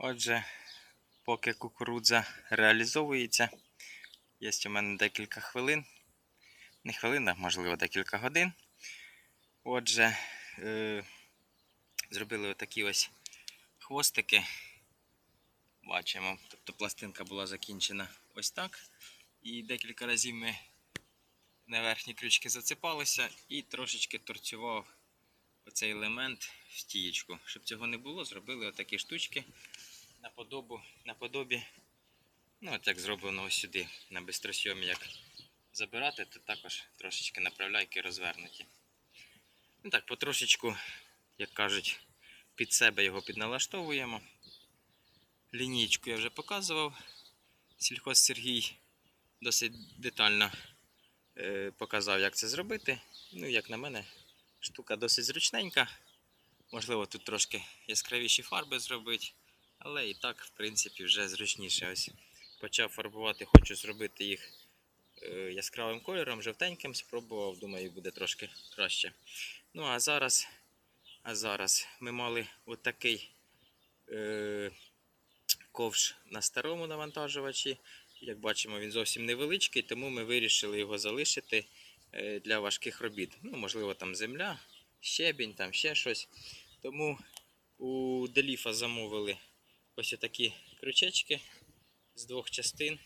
Отже, поки кукурудза реалізовується, є у мене декілька хвилин. Не хвилин, а можливо декілька годин. Отже, е, зробили отакі ось хвостики. Бачимо, тобто пластинка була закінчена ось так. І декілька разів ми на верхні крючки зацепалися і трошечки торцював оцей елемент в стієчку. Щоб цього не було, зробили отакі штучки наподобу, наподобі. Ну, от як зроблено ось сюди на бистросйомі, як забирати, то також трошечки направляйки розвернуті. Ну так, потрошечку, як кажуть, під себе його підналаштовуємо. Лінійку я вже показував. Сільхоз Сергій досить детально е, показав, як це зробити. Ну, як на мене, штука досить зручненька. Можливо, тут трошки яскравіші фарби зробити, але і так, в принципі, вже зручніше. Ось почав фарбувати, хочу зробити їх е, яскравим кольором, жовтеньким, спробував, думаю, буде трошки краще. Ну, а зараз, а зараз ми мали отакий е, ковш на старому навантажувачі. Як бачимо, він зовсім невеличкий, тому ми вирішили його залишити е, для важких робіт. Ну, можливо, там земля, щебінь, там ще щось. Тому у Деліфа замовили ось такі крючечки з двох частин.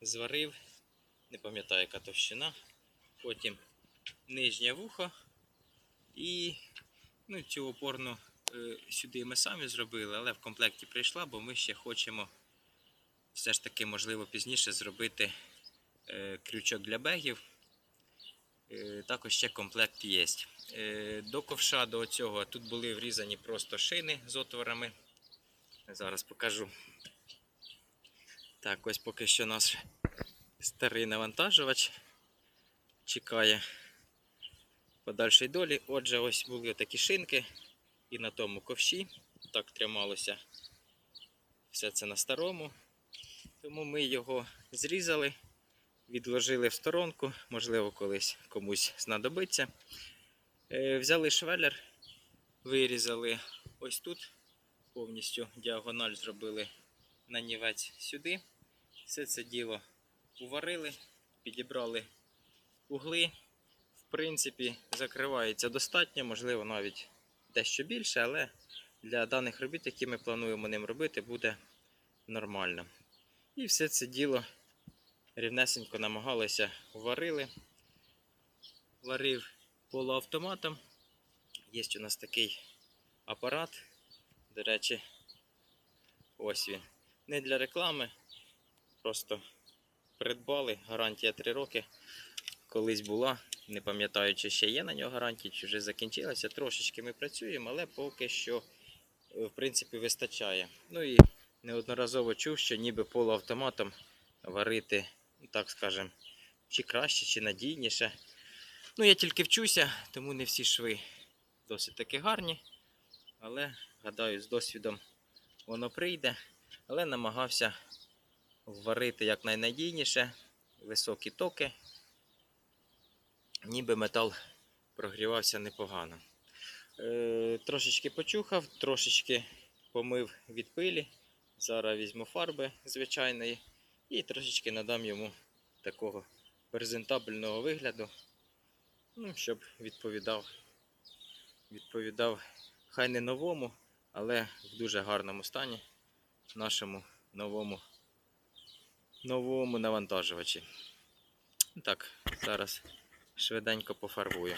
Зварив, не пам'ятаю, яка товщина. Потім нижнє вухо і ну, цю опорну е, сюди ми самі зробили, але в комплекті прийшла, бо ми ще хочемо все ж таки, можливо, пізніше зробити е, крючок для бегів. Е, також ще комплект є. До ковша до цього тут були врізані просто шини з отворами. Зараз покажу. Так, ось поки що наш старий навантажувач чекає подальшої долі. Отже, ось були такі шинки і на тому ковші. Так трималося все це на старому. Тому ми його зрізали, відложили в сторонку, можливо, колись комусь знадобиться. Е, Взяли швеллер, вирізали ось тут, повністю діагональ зробили нанівець сюди. Все це діло уварили, підібрали угли. В принципі, закривається достатньо, можливо, навіть дещо більше, але для даних робіт, які ми плануємо ним робити, буде нормально. І все це діло рівнесенько намагалися варили. Варив полуавтоматом. Є у нас такий апарат. До речі, ось він. Не для реклами. Просто придбали. Гарантія 3 роки. Колись була. Не пам'ятаю, чи ще є на нього гарантія, чи вже закінчилася. Трошечки ми працюємо, але поки що, е, в принципі, вистачає. Ну і неодноразово чув, що ніби полуавтоматом варити, ну, так скажем, чи краще, чи надійніше. Ну, я тільки вчуся, тому не всі шви досить таки гарні. Але, гадаю, з досвідом воно прийде. Але намагався варити якнайнадійніше, високі токи, ніби метал прогрівався непогано. Е, трошечки почухав, трошечки помив від пилі. Зараз візьму фарби звичайної і трошечки надам йому такого презентабельного вигляду, ну, щоб відповідав, відповідав хай не новому, але в дуже гарному стані нашому новому, новому навантажувачі. Так, зараз швиденько пофарбую.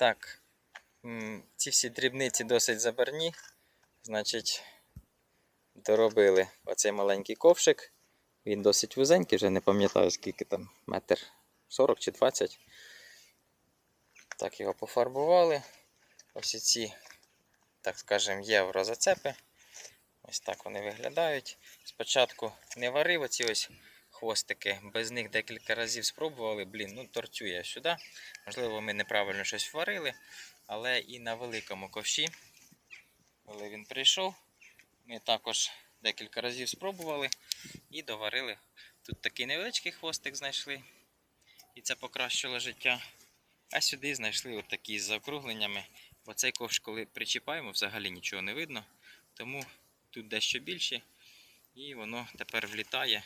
Так, ці всі дрібниці досить забарні. Значить, доробили оцей маленький ковшик. Він досить вузенький, вже не пам'ятаю скільки там, метр 40 чи 20. Так, його пофарбували. Ось ці, так скажемо, єврозацепи. Ось так вони виглядають. Спочатку не варив оці ось хвостики. Без них декілька разів спробували. Блін, ну торцює сюди. Можливо, ми неправильно щось варили, але і на великому ковші, коли він прийшов, ми також декілька разів спробували і доварили. Тут такий невеличкий хвостик знайшли, і це покращило життя. А сюди знайшли отакі з заокругленнями. Бо цей ковш, коли причіпаємо, взагалі нічого не видно. Тому тут дещо більше. І воно тепер влітає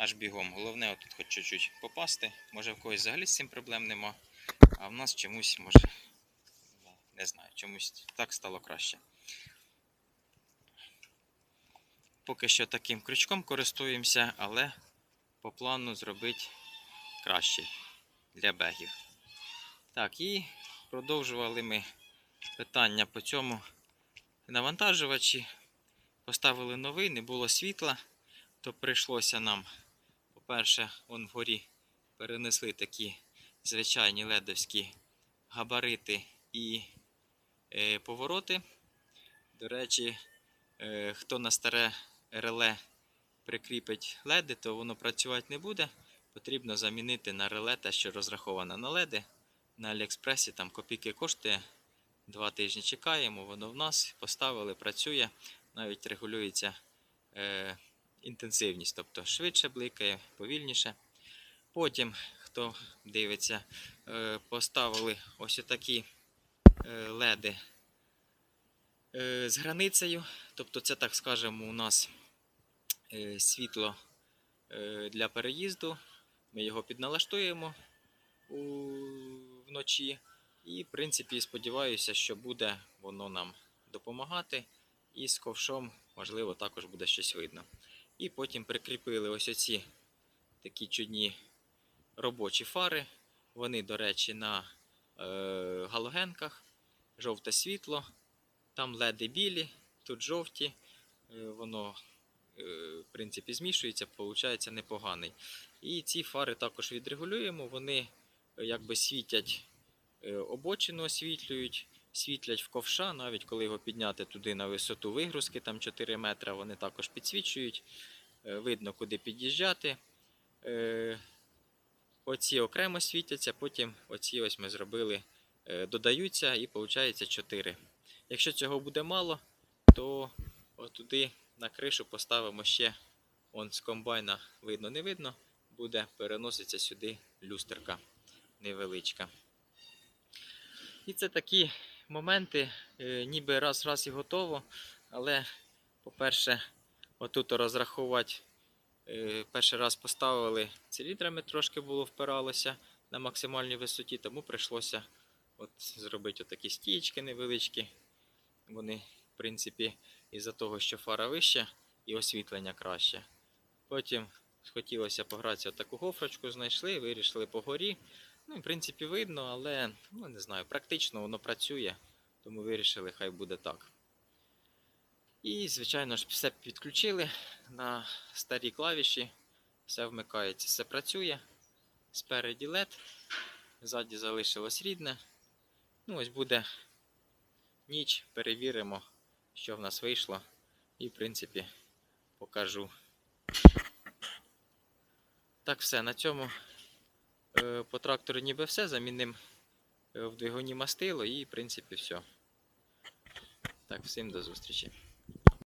аж бігом. Головне, отут хоч чуть-чуть попасти. Може в когось взагалі з цим проблем нема. А в нас чомусь, може, не знаю, чомусь так стало краще. Поки що таким крючком користуємося, але по плану зробити краще для бегів. Так, і продовжували ми питання по цьому навантажувачі. Поставили новий, не було світла, то прийшлося нам, по-перше, он вгорі перенесли такі звичайні ледовські габарити і е, повороти. До речі, е, хто на старе реле прикріпить леди, то воно працювати не буде. Потрібно замінити на реле те, що розраховане на леди. На Аліекспресі там копійки коштує. Два тижні чекаємо, воно в нас поставили, працює, навіть регулюється е, інтенсивність, тобто швидше бликає, повільніше. Потім, хто дивиться, е, поставили ось такі е, леди е, з границею. Тобто, це, так скажемо, у нас світло для переїзду. Ми його підналаштуємо вночі. І, в принципі, сподіваюся, що буде воно нам допомагати. І з ковшом, можливо, також буде щось видно. І потім прикріпили ось оці такі чудні робочі фари. Вони, до речі, на е, галогенках. Жовте світло. Там леди білі, тут жовті. Е, воно, е, в принципі, змішується, виходить непоганий. І ці фари також відрегулюємо. Вони е, якби світять е, обочину освітлюють, світлять в ковша, навіть коли його підняти туди на висоту вигрузки, там 4 метри, вони також підсвічують. Е, Видно, куди під'їжджати. Е, Оці окремо світяться, потім оці ось ми зробили, е, додаються і виходить 4. Якщо цього буде мало, то отуди на кришу поставимо ще он з комбайна видно, не видно, буде переноситься сюди люстерка невеличка. І це такі моменти, е, ніби раз-раз і готово. Але, по-перше, отут розрахувати. е, Перший раз поставили циліндрами, трошки було впиралося на максимальній висоті, тому прийшлося от зробити отакі стієчки невеличкі. Вони, в принципі, із-за того, що фара вища і освітлення краще. Потім хотілося погратися таку гофрочку, знайшли, вирішили по горі. Ну, в принципі, видно, але ну, не знаю, практично воно працює, тому вирішили, хай буде так. І, звичайно ж, все підключили на старі клавіші, все вмикається, все працює. Спереді LED, ззаді залишилось рідне. Ну, ось буде ніч, перевіримо, що в нас вийшло. І, в принципі, покажу. Так, все, на цьому По трактору ніби все, заміним е, в двигуні мастило і, в принципі, все. Так, всім до зустрічі.